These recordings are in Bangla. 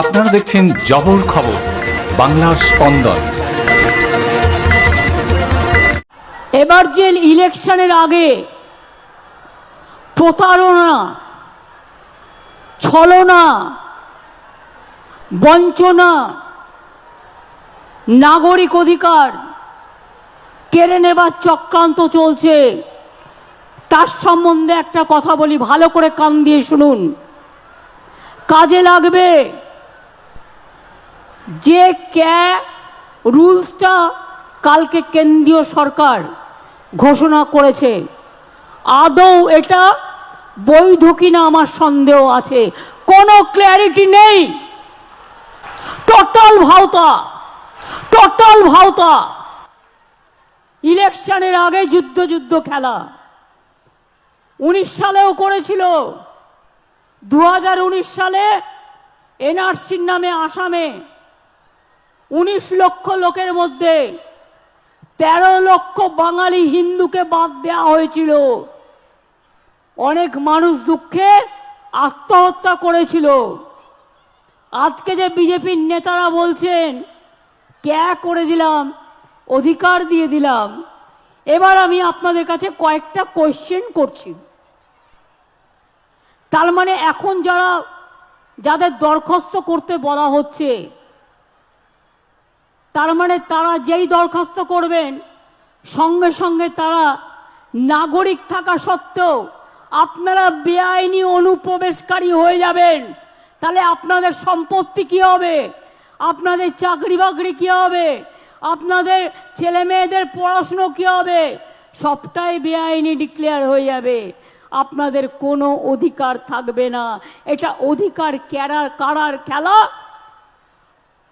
আপনারা দেখছেন জবর খবর, বাংলার স্পন্দন। এবার যে ইলেকশনের আগে প্রতারণা, ছলনা, বঞ্চনা, নাগরিক অধিকার কেড়ে নেবার চক্রান্ত চলছে, তার সম্বন্ধে একটা কথা বলি, ভালো করে কান দিয়ে শুনুন। কাজে লাগবে যে ক্যা রুলসটা কালকে কেন্দ্রীয় সরকার ঘোষণা করেছে, আদৌ এটা বৈধ কিনা আমার সন্দেহ আছে। কোনো ক্ল্যারিটি নেই। টোটাল ভাওতা। টোটাল ভাওতা। ইলেকশনের আগে যুদ্ধ যুদ্ধ খেলা। উনিশ সালেও করেছিল। দু হাজার উনিশ সালে এনআরসির নামে আসামে উনিশ লক্ষ লোকের মধ্যে তেরো লক্ষ বাঙালি হিন্দুকে বাদ দেওয়া হয়েছিল। অনেক মানুষ দুঃখে আত্মহত্যা করেছিল। আজকে যে বিজেপির নেতারা বলছেন, ক্যা করে দিলাম? অধিকার দিয়ে দিলাম? এবার আমি আপনাদের কাছে কয়েকটা কোয়েশ্চেন করছি। তার মানে এখন যারা, যাদের দরখাস্ত করতে বলা হচ্ছে তার মানে তারা যেই দরখাস্ত করবেন, সঙ্গে সঙ্গে তারা নাগরিক থাকা সত্ত্বেও আপনারা বেআইনি অনুপ্রবেশকারী হয়ে যাবেন। তাহলে আপনাদের সম্পত্তি কি হবে? আপনাদের চাকরি বাকরি কি হবে? আপনাদের ছেলে মেয়েদের পড়াশুনো কি হবে? সবটাই বেআইনি ডিক্লেয়ার হয়ে যাবে। আপনাদের কোনো অধিকার থাকবে না। এটা অধিকার ক্যারার কারার খেলা।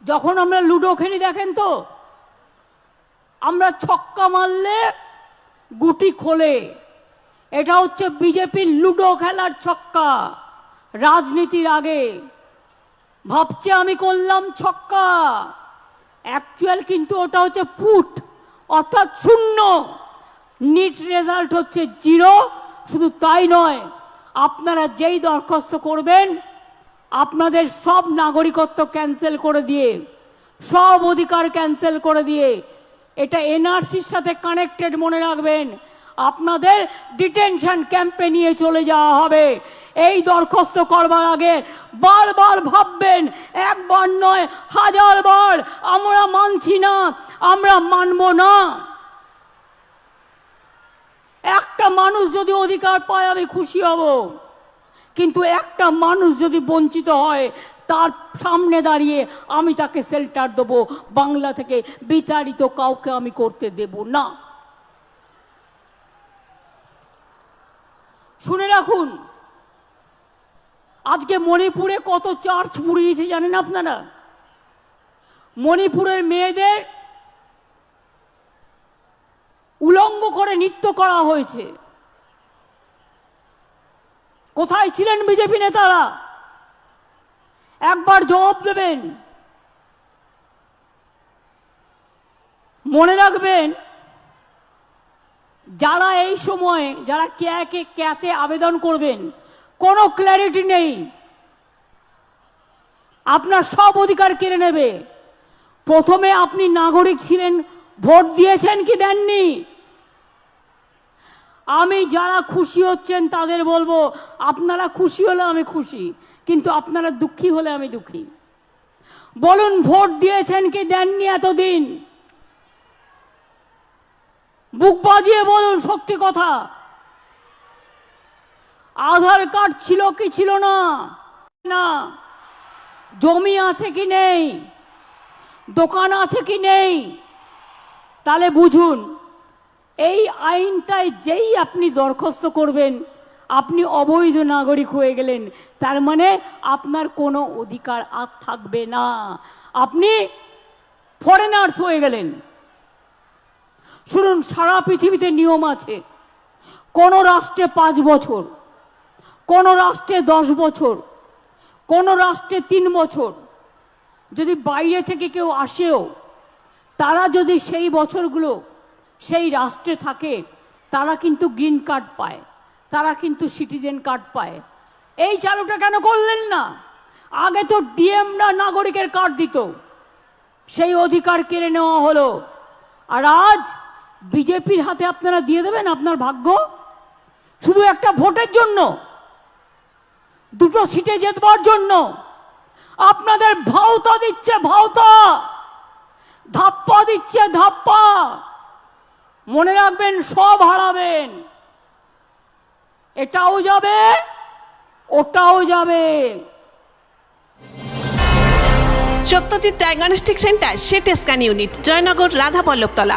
যখন আমরা লুডো খেলি, দেখেন তো, আমরা ছক্কা মারলে গুটি খোলে। এটা হচ্ছে বিজেপির লুডো খেলার ছক্কা, রাজনীতির আগে। ভাবছে আমি করলাম ছক্কা। অ্যাকচুয়াল কিন্তু ওটা হচ্ছে পুট অর্থাৎ শূন্য। নিট রেজাল্ট হচ্ছে জিরো শুধু তাই নয়, আপনারা যেই দরখাস্ত করবেন আপনাদের সব নাগরিকত্ব ক্যান্সেল করে দিয়ে, সব অধিকার ক্যান্সেল করে দিয়ে, এটা এনআরসির সাথে কানেক্টেড মনে রাখবেন, আপনাদের ডিটেনশন ক্যাম্পে নিয়ে চলে যাওয়া হবে। এই দরখাস্ত করবার আগে বারবার ভাববেন, একবার নয়, হাজার বার, আমরা মানছি না, আমরা মানব না। একটা মানুষ যদি অধিকার পায়, আমি খুশি হব। কিন্তু একটা মানুষ যদি বঞ্চিত হয়, তার সামনে দাঁড়িয়ে আমি তাকে শেল্টার দেবো। বাংলা থেকে বিতাড়িত কাউকে আমি করতে দেব না। শুনে রাখুন, আজকে মণিপুরে কত চার্চ পুড়িয়েছে জানেন আপনারা? মণিপুরের মেয়েদের উলঙ্গ করে নৃত্য করা হয়েছে। কোথায় ছিলেন বিজেপি নেতারা? একবার জবাব দেবেন। মনে রাখবেন, যারা এই সময়ে, যারা ক্যাকে, ক্যাতে আবেদন করবেন, কোনো ক্ল্যারিটি নেই। আপনার সব অধিকার কেড়ে নেবে। প্রথমে আপনি নাগরিক ছিলেন, ভোট দিয়েছেন কি দেননি? আমি যারা খুশি হচ্ছেন তাদের বলব, আপনারা খুশি হলে আমি খুশি, কিন্তু আপনারা দুঃখী হলে আমি দুঃখী। বলুন, ভোট দিয়েছেন কি দেননি এতদিন? বুক বাজিয়ে বলুন, সত্যি কথা। আধার কার্ড ছিল কি ছিল না? না। জমি আছে কি নেই? দোকান আছে কি নেই? তাহলে বুঝুন। এই আইনটায় যেই আপনি দরখাস্ত করবেন, আপনি অবৈধ নাগরিক হয়ে গেলেন, তার মানে আপনার কোনো অধিকার আর থাকবে না। আপনি ফরেনার্স হয়ে গেলেন। শুনুন, সারা পৃথিবীতে নিয়ম আছে। কোন রাষ্ট্রে পাঁচ বছর, কোন রাষ্ট্রে দশ বছর, কোন রাষ্ট্রে তিন বছর। যদি বাইরে থেকে কেউ আসেও, তারা যদি সেই বছরগুলো সেই রাষ্ট্রে থাকে, তারা কিন্তু গ্রিন কার্ড পায়, তারা কিন্তু সিটিজেন কার্ড পায়। এই চালুটা কেন করলেন না? আগে তো ডিএমরা নাগরিকের কার্ড দিত, সেই অধিকার কেড়ে নেওয়া হলো। আর আজ বিজেপির হাতে আপনারা দিয়ে দেবেন আপনার ভাগ্য? শুধু একটা ভোটের জন্য, দুটো সিটে জেতবার জন্য। আপনাদের ভাওতা দিচ্ছে ভাওতা, ধাপ্পা দিচ্ছে ধাপ্পা। মনে রাখবেন, সব হারাবেন। এটাও যাবে, ওটাও যাবে। Satyajit diagnostic centre, CT scan unit, Joynagar Radhaballavtala